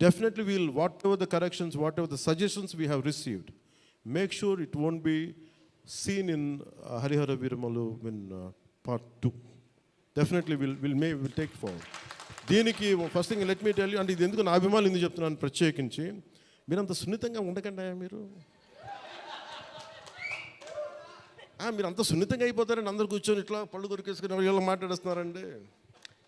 Definitely we'll whatever the corrections whatever the suggestions we have received make sure it won't be seen in Harihara Veeramallu in part two definitely will will may will take forward దీనికి first thing let me tell అంటే ఇది ఎందుకు నా అభిమానులు ఎందుకు చెప్తున్నాను ప్రత్యేకించి మీరంత సున్నితంగా ఉండకండి మీరు మీరు అంత సున్నితంగా అయిపోతారని అందరు కూర్చొని ఇట్లా పళ్ళు దొరికేసుకుని ఎలా మాట్లాడేస్తున్నారండి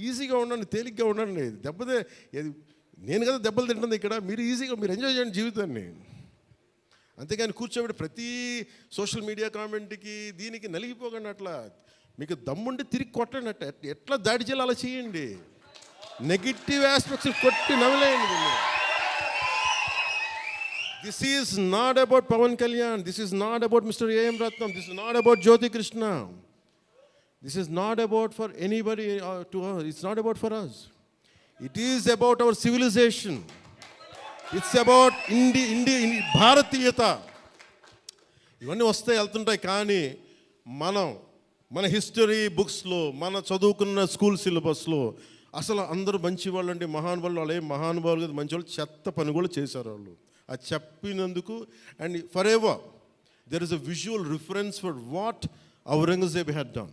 ఈజీగా ఉండండి తేలిగ్గా ఉండండి దెబ్బతే నేను కదా దెబ్బలు తింటుంది ఇక్కడ. మీరు ఈజీగా మీరు ఎంజాయ్ చేయండి జీవితాన్ని. అంతేగాని కూర్చోబెట్టి ప్రతి సోషల్ మీడియా కామెంట్కి దీనికి నలిగిపోకండి అట్లా. మీకు దమ్ముండి తిరిగి కొట్టండి అట్ట. ఎట్లా దాడి చేయాలి అలా చేయండి. నెగిటివ్ ఆస్పెక్ట్స్ కొట్టి నవ్వలేయండి this is not about Pawan Kalyan this is not about mister A M Rathnam this is not about Jyothi Krishna this is not about for anybody to it's not about for us it is about our civilization it's about ఇండి ఇండి భారతీయత ఇవన్నీ వస్తే వెళ్తుంటాయి కానీ మనం మన history బుక్స్లో మన చదువుకున్న స్కూల్ సిలబస్లో అసలు అందరూ మంచి వాళ్ళు అంటే మహానుభావులు వాళ్ళు ఏం మహానుభావులు కదా మంచి వాళ్ళు చెత్త పని కూడా చేశారు వాళ్ళు. అది చెప్పినందుకు and forever there is a visual reference for what Aurangzeb had done